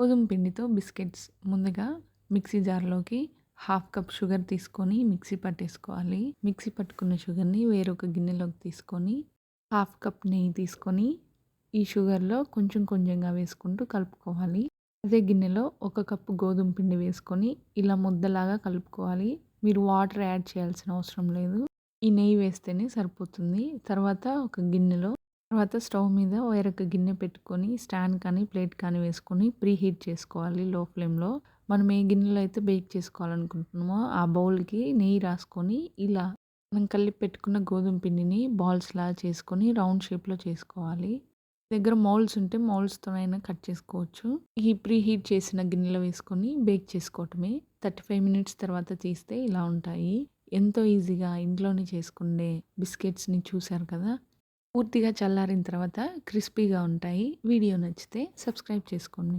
గోధుమ పిండితో బిస్కెట్స్ ముందుగా మిక్సీ జార్లోకి హాఫ్ కప్ షుగర్ తీసుకొని మిక్సీ పట్టేసుకోవాలి. మిక్సీ పట్టుకున్న షుగర్ని వేరొక గిన్నెలోకి తీసుకొని హాఫ్ కప్ నెయ్యి తీసుకొని ఈ షుగర్లో కొంచెం కొంచెంగా వేసుకుంటూ కలుపుకోవాలి. అదే గిన్నెలో ఒక కప్పు గోధుమ పిండి వేసుకొని ఇలా ముద్దలాగా కలుపుకోవాలి. మీరు వాటర్ యాడ్ చేయాల్సిన అవసరం లేదు. ఈ నెయ్యి వేస్తేనే సరిపోతుంది. తర్వాత ఒక గిన్నెలో తర్వాత స్టవ్ మీద వేరొక గిన్నె పెట్టుకొని స్టాండ్ కానీ ప్లేట్ కానీ వేసుకొని ప్రీ హీట్ చేసుకోవాలి లో ఫ్లేమ్లో. మనం ఏ గిన్నెలో అయితే బేక్ చేసుకోవాలనుకుంటున్నామో ఆ బౌల్కి నెయ్యి రాసుకొని ఇలా మనం కలిపి పెట్టుకున్న గోధుమ పిండిని బాల్స్లా చేసుకొని రౌండ్ షేప్లో చేసుకోవాలి. దగ్గర మౌల్డ్స్ ఉంటే మౌల్డ్స్తోనైనా కట్ చేసుకోవచ్చు. ఈ ప్రీ హీట్ చేసిన గిన్నెలో వేసుకొని బేక్ చేసుకోవటమే. థర్టీ ఫైవ్ మినిట్స్ తర్వాత తీస్తే ఇలా ఉంటాయి. ఎంతో ఈజీగా ఇంట్లోనే చేసుకునే బిస్కెట్స్ని చూశారు కదా? పూర్తిగా చల్లారిన తర్వాత క్రిస్పీగా ఉంటాయి. వీడియో నచ్చితే సబ్స్క్రైబ్ చేసుకోండి.